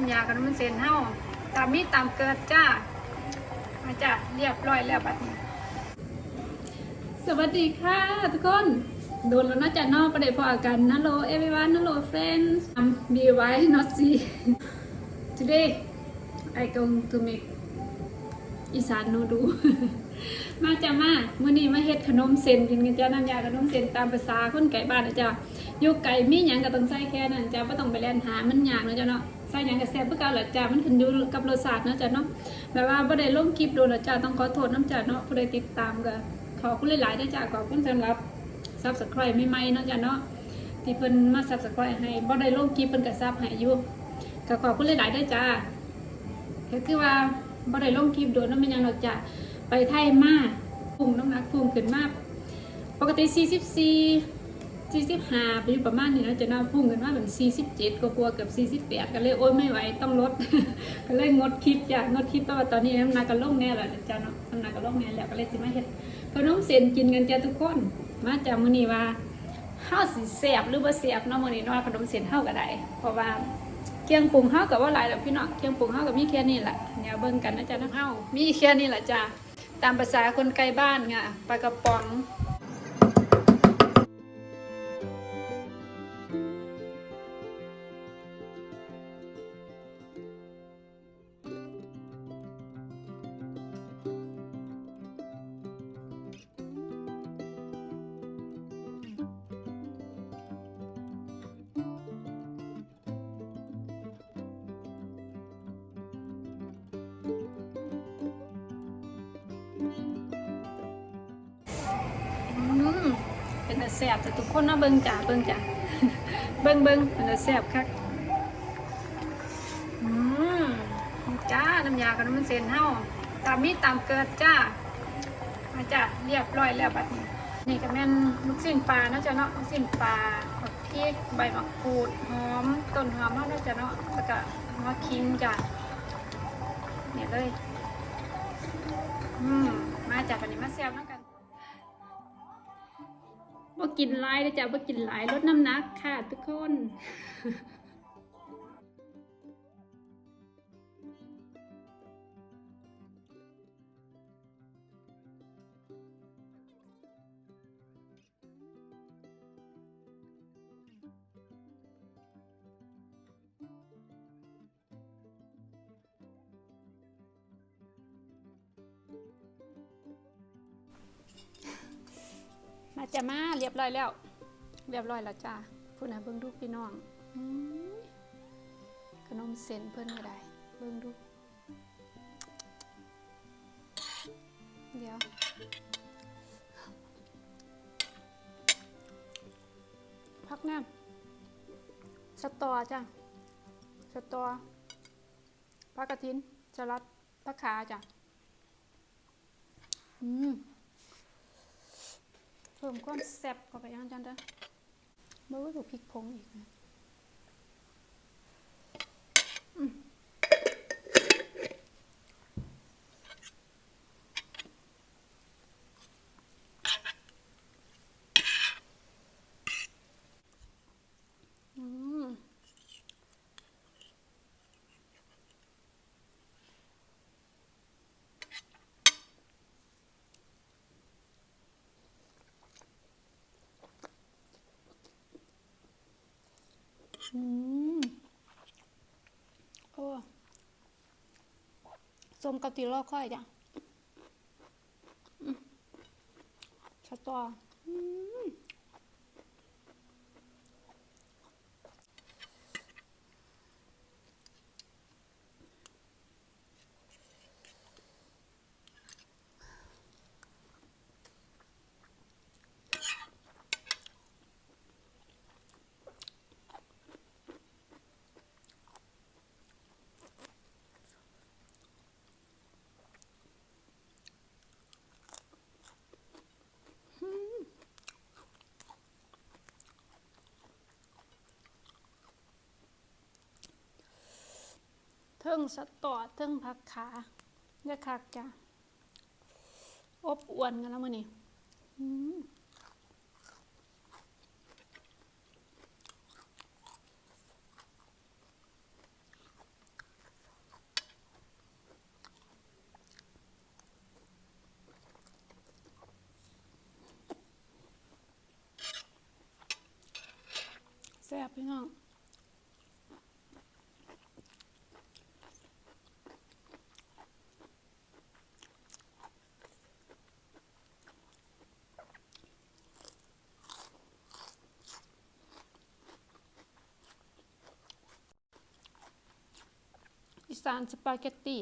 น้ำยากับน้ำมันเส้นเฮาตามมีตามเกิดจ้ามาจ้ะเรียบร้อยแล้วบัดนี้ สวัสดีค่ะทุกคนโดนแล้วนะจ๊ะนอกประเดี๋ยวพอกันนะโล everyone นะโล friends I'm be why not see today I going to make อีสานโนดู มาจ้ะมามื้อนี้มาเฮ็ดขนมเส้นกินกันจ้าน้ำยาขนมเส้นตามภาษาคนไก่บ้านนะจ้ะอยู่ไก่มีหยังก็ต้องใส่แค่นั้นจ้ะบ่ต้องไปแล่นหามันยากนะจ้ะเนาะ ใส่หยังก็แซ่บเพื่อเก่าละจ้ะมันขึ้นอยู่กับรสชาติเนาะจ้ะเนาะแบบว่าบ่ได้ลงคลิปโดนนะจ้ะต้องขอโทษน้ำจ้ะเนาะผู้ใดติดตามก็ขอบคุณหลายๆด้วยจ้ะขอบคุณสำหรับ Subscribe ใหม่ๆเนาะจ้ะเนาะที่เพิ่นมา Subscribe ให้บ่ได้ลงคลิปเพิ่นก็ซับให้อยู่ก็ขอบคุณหลายๆด้วยจ้ะก็คือว่าบ่ได้ลงคลิปโดนน้ำมันยังหรอกจ้ะไปไทยมาพุ่งน้ำหนักพุ่งขึ้นมาปกติ 44 45ไปอยู่ประมาณนี้นะจะน่าพุ่งขึ้นมาแบบ47กว่าๆเกือบ48ก็เลยโอ๊ยไม่ไหวต้องลด ก็เลยงดคลิปจ้ะงดคลิปเพราะว่าตอนนี้น้ำหนักก็ลงแน่แล้วจ้ะเนาะน้ำหนักก็ลงแน่แล้วก็เลยสิมาเฮ็ดขนมเส้นกินกันจ้ะทุกคน มาจ้ะมื้อนี้ว่าเฮาสิแซ่บหรือบ่แซ่บเนาะมื้อนี้เนาะขนมเส้นเฮาก็ได้เพราะว่าเครื่องปรุงเฮากับว่าหลายดอกพี่น้องเครื่องปรุงเฮากับมีแค่นี้แหละเดี๋ยวเบิ่งกันนะจ๊ะนะเฮามีแค่นี้แหละจ้ะตามภาษาคนไกลบ้านไงปลากระป๋อง แต่แซ่บแต่ทุกคนนาะเบิ่งจ้ะเบิ่งจ้ะเบิ่งเบิ่งเป็นแต่แซ่บคักอืมจ้าน้ำยากับน้ำมันเส้นเฮาตามมีตามเกิดจ้ามาจ้ะเรียบร้อยแล้วบัดนี้ นี่ก็แม่นลูกชิ้นปลาเนาะจ้ะเนาะลูกชิ้นปลาผักพริกใบมะกรูดหอมต้นหอมเฮาเนาะจ้ะเนาะแล้วก็หัวคิงจ้ะเนี่ยเลยอืมมาจากวันนี้มาแซวน้ำกัน ว่ากินไลายเลยจ้ะว่ากินไลายลดน้ำหนักค่ะทุกคน มาจะมาเรียบร้อยแล้ว เรียบร้อยแล้วจ้าพูดนะเบิ่งดูพี่น้องอขนมเส้นเพิ่นก็ได้เบิ่งดู เดี๋ยวพักแน่สตอจ้ะสตอผักกระถินสลัดผักขาจ้ะ อืม เพิ่มความแซ่บเข้าไปนะจันเด้อบ่รู้ถูกพริกพงอีกนะอืมอืมอืมโอ้ สมกับตีลอกค่อยจ้ะอืมสตอ ทั้งสตอดทั้งผักขานี่ะคักจ้ะอบอวนกันแล้วมื่อนี้แซ่บพี่น้อง ซานสปาเกตตี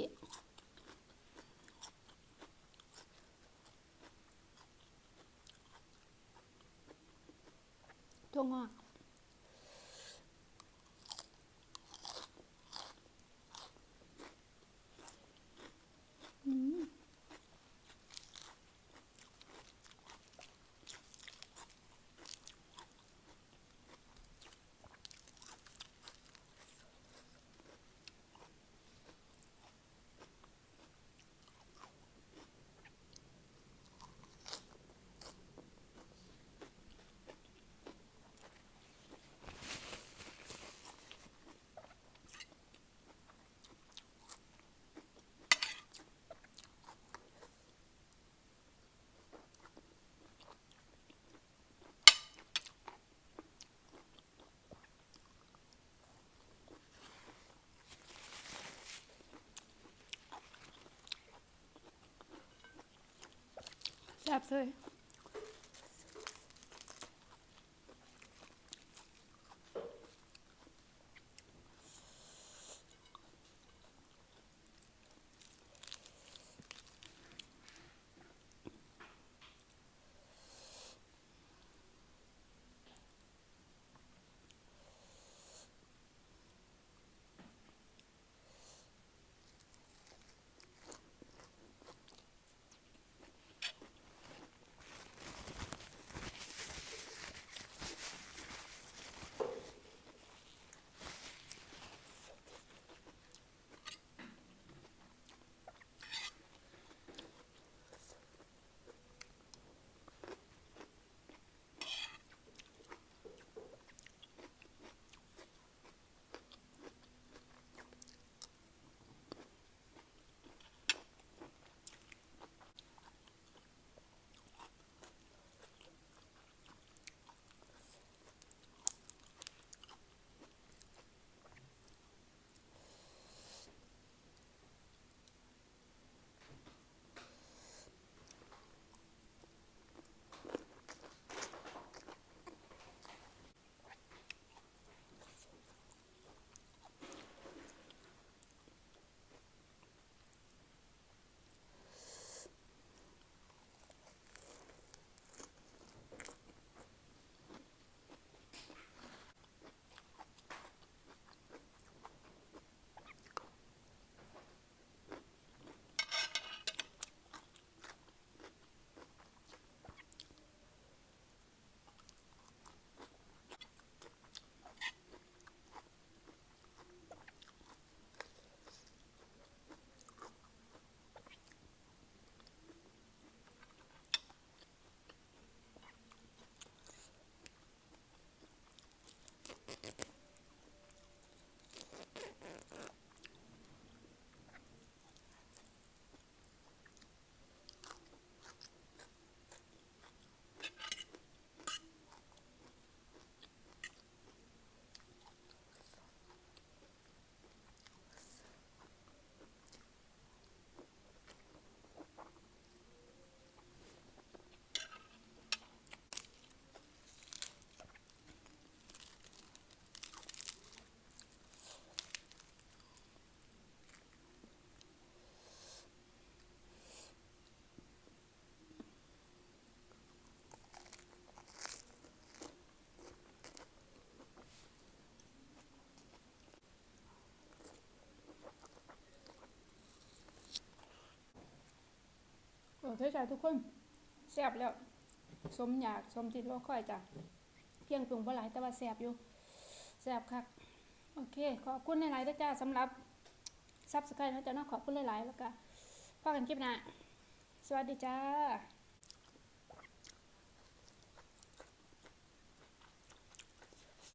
ตัวงอกอืม แเลยโอเคจ้ะทุกคนแซ่บแล้ว สมอยากสมติดรอคอยจ้ะเพียงปรุงบ่หลายแต่ว่าแซ่บอยู่แซ่บคักโอเค ขอบคุณหลายๆด้วยจ้าสำหรับซับสไครต์นะจ๊ะเนาะขอบคุณหลายๆแล้วก็พบกันคลิปหน้าสวัสดีจ้า